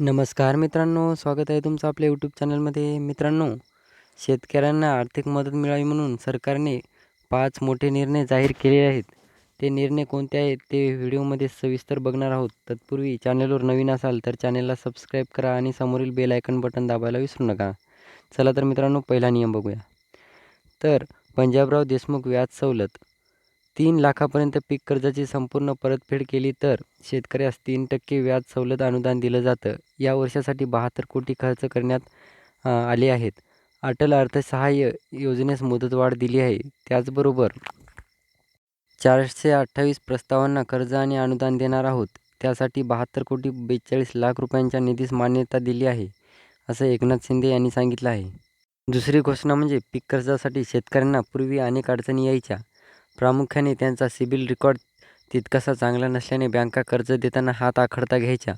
नमस्कार मित्रांनो स्वागत आहे तुमचं आपल्या यूट्यूब चॅनलमध्ये मित्रांनो शेतकऱ्यांना आर्थिक मदत मिळावी म्हणून सरकारने पाच मोठे निर्णय जाहीर केले आहेत. ते निर्णय कोणते आहेत ते व्हिडिओमध्ये सविस्तर बघणार आहोत. तत्पूर्वी चॅनलवर नवीन असाल तर चॅनलला सबस्क्राईब करा आणि समोरील बेल आयकन बटन दाबायला विसरू नका. चला तर मित्रांनो पहिला नियम बघूया. तर पंजाबराव देशमुख व्याज सवलत तीन लाखापर्यंत पीक कर्जाची संपूर्ण परतफेड केली तर शेतकऱ्यास तीन टक्के व्याज सवलत अनुदान दिलं जातं. या वर्षासाठी बहात्तर कोटी खर्च करण्यात आले आहेत. अटल अर्थसहाय्य योजनेस मुदतवाढ दिली आहे. त्याचबरोबर चारशे अठ्ठावीस प्रस्तावांना कर्ज आणि अनुदान देणार आहोत. त्यासाठी बहात्तर कोटी बेचाळीस लाख रुपयांच्या निधीस मान्यता दिली आहे असं एकनाथ शिंदे यांनी सांगितलं आहे. दुसरी घोषणा म्हणजे पीक कर्जासाठी शेतकऱ्यांना पूर्वी अनेक अडचणी यायच्या. प्रामुख्याने त्यांचा सिबिल रेकॉर्ड तितकासा चांगला नसल्याने बँका कर्ज देताना हात आखडता घ्यायच्या.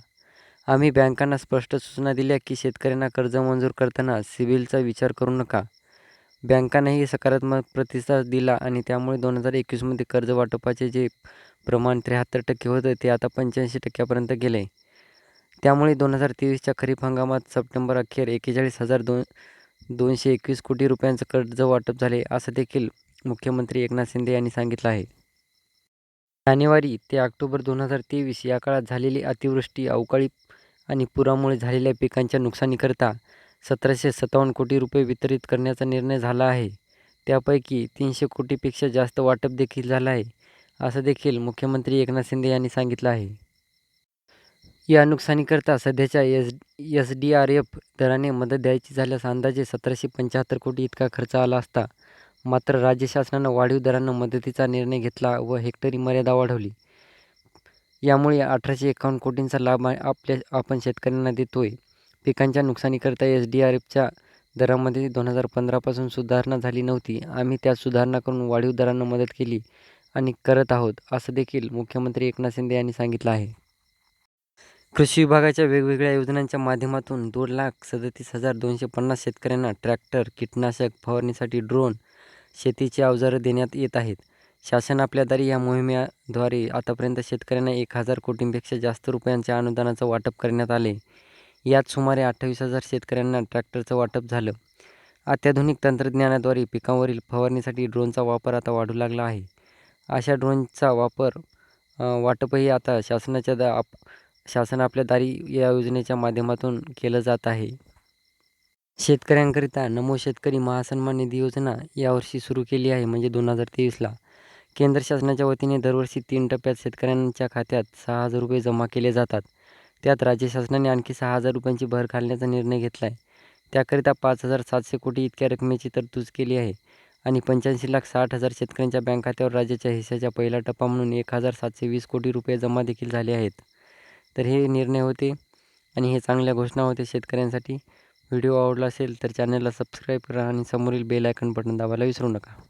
आम्ही बँकांना स्पष्ट सूचना दिल्या की शेतकऱ्यांना कर्ज मंजूर करताना सिबिलचा विचार करू नका. बँकांनाही सकारात्मक प्रतिसाद दिला आणि त्यामुळे दोन हजार एकवीसमध्ये कर्ज वाटपाचे जे प्रमाण त्र्याहत्तर टक्के होतं ते आता पंच्याऐंशी टक्क्यापर्यंत गेले आहे त्यामुळे दोन हजार तेवीसच्या खरीप हंगामात सप्टेंबर अखेर एकेचाळीस हजार दोन दोनशे एकवीस कोटी रुपयांचं कर्ज वाटप झाले असं देखील मुख्यमंत्री एकनाथ शिंदे यांनी सांगितलं आहे. जानेवारी ते ऑक्टोबर दोन हजार तेवीस या काळात झालेली अतिवृष्टी अवकाळी आणि पुरामुळे झालेल्या पिकांच्या नुकसानीकरता सतराशे सत्तावन्न कोटी रुपये वितरित करण्याचा निर्णय झाला आहे. त्यापैकी तीनशे कोटीपेक्षा जास्त वाटप देखील झालं आहे असं देखील मुख्यमंत्री एकनाथ शिंदे यांनी सांगितलं आहे. या नुकसानीकरता सध्याच्या S S D R F दराने मदत द्यायची झाल्यास अंदाजे सतराशे पंच्याहत्तर कोटी इतका खर्च आला असता मात्र राज्य शासनानं वाढीव दरानं मदतीचा निर्णय घेतला व हेक्टरी मर्यादा वाढवली. यामुळे अठराशे एकावन्न कोटींचा लाभ आपल्या आपण शेतकऱ्यांना देतोय. पिकांच्या नुकसानीकरता एस डी आर एफच्या दरामध्ये दोन हजार पंधरापासून सुधारणा झाली नव्हती. आम्ही त्यात सुधारणा करून वाढीव दरानं मदत केली आणि करत आहोत असं देखील मुख्यमंत्री एकनाथ शिंदे यांनी सांगितलं आहे. कृषी विभागाच्या वेगवेगळ्या योजनांच्या माध्यमातून दोन लाख सदतीस हजार दोनशे पन्नास शेतकऱ्यांना ट्रॅक्टर कीटनाशक फवारणीसाठी ड्रोन शेतीची अवजारं देण्यात येत आहेत. शासन आपल्या दारी या मोहिमेद्वारे आतापर्यंत शेतकऱ्यांना एक हजार कोटींपेक्षा जास्त रुपयांच्या अनुदानाचं वाटप करण्यात आले. यात सुमारे अठ्ठावीस हजार शेतकऱ्यांना ट्रॅक्टरचं वाटप झालं. अत्याधुनिक तंत्रज्ञानाद्वारे पिकांवरील फवारणीसाठी ड्रोनचा वापर आता वाढू लागला आहे. अशा ड्रोनचा वापर वाटपही आता शासनाच्या दा आप शासन आपल्या दारी या योजनेच्या माध्यमातून केलं जात आहे. शेतकऱ्यांकरिता नमो शेतकरी महासन्मान निधी योजना यावर्षी सुरू केली आहे म्हणजे दोन हजार तेवीसला. केंद्र शासनाच्या वतीने दरवर्षी तीन टप्प्यात शेतकऱ्यांच्या खात्यात सहा हजार रुपये जमा केले जातात. त्यात राज्य शासनाने आणखी सहा हजार रुपयांची भर घालण्याचा निर्णय घेतला आहे त्याकरिता पाच हजार सातशे कोटी इतक्या रकमेची तरतूद केली आहे आणि पंच्याऐंशी लाख साठ हजार शेतकऱ्यांच्या बँक खात्यावर राज्याच्या हिश्श्याच्या पहिला टप्पा म्हणून एक हजार सातशे वीस कोटी रुपये जमा देखील झाले आहेत. तर हे निर्णय होते आणि हे चांगल्या घोषणा होते शेतकऱ्यांसाठी. व्हिडिओ आवडला असेल तर चॅनलला सबस्क्राईब करा आणि समोरील बेल आयकन बटन दाबायला विसरू नका.